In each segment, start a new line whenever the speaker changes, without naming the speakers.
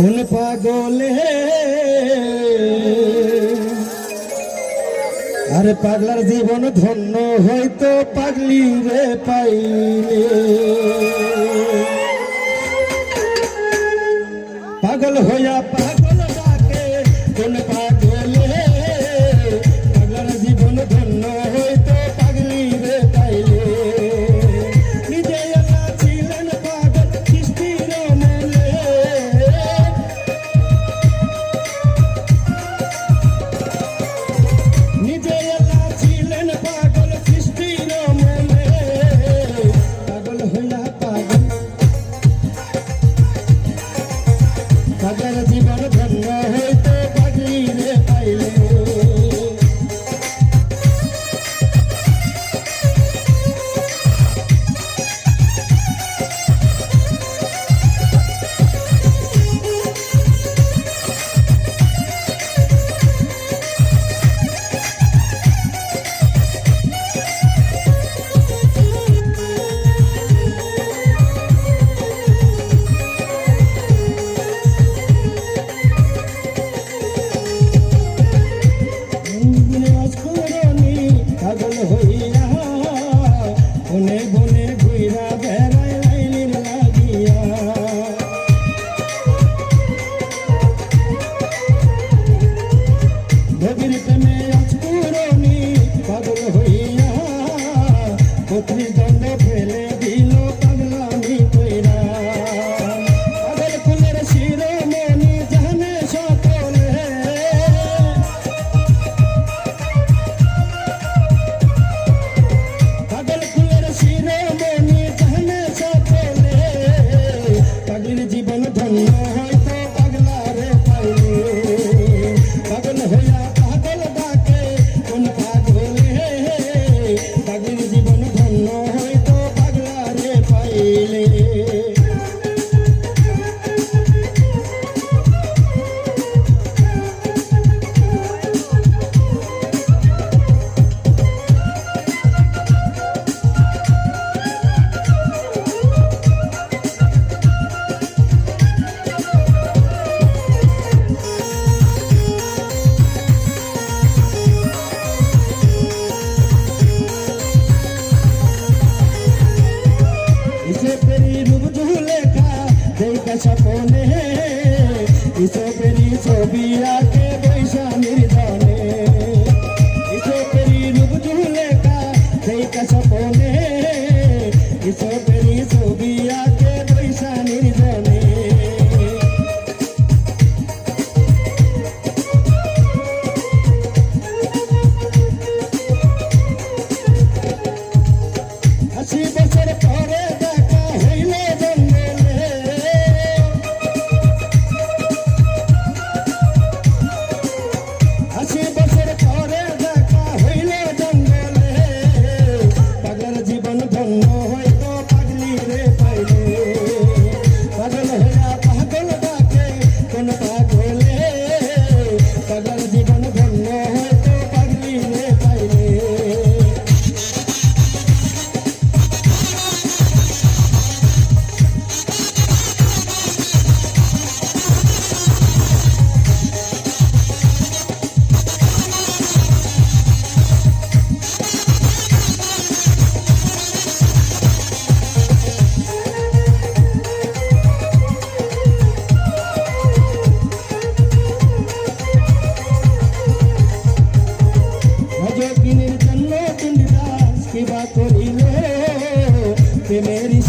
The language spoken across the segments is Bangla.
কোন পাগলে? আরে পাগলার জীবন ধন্য হয়তো পাগলি রে পাইলে। পাগল হইয়া ছেলে সকলে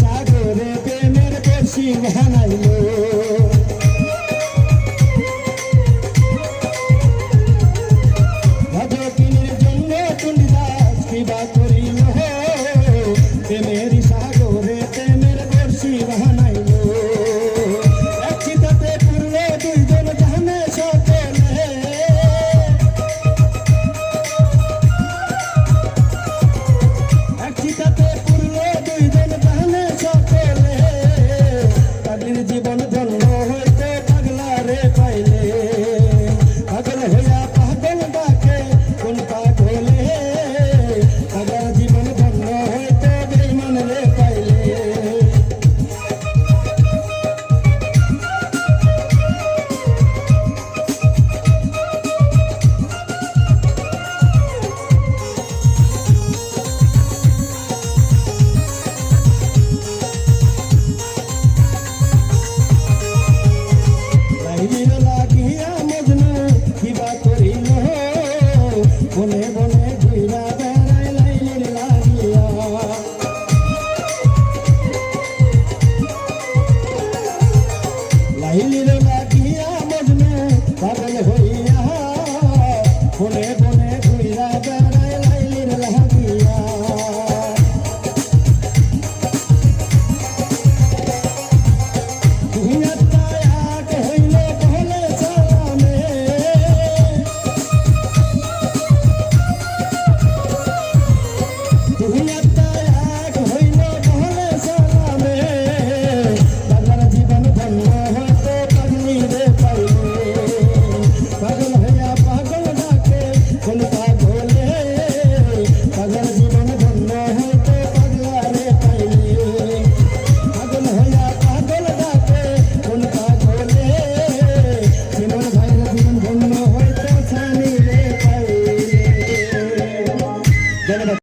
সাগরে প্রেমের বেশি ভানাই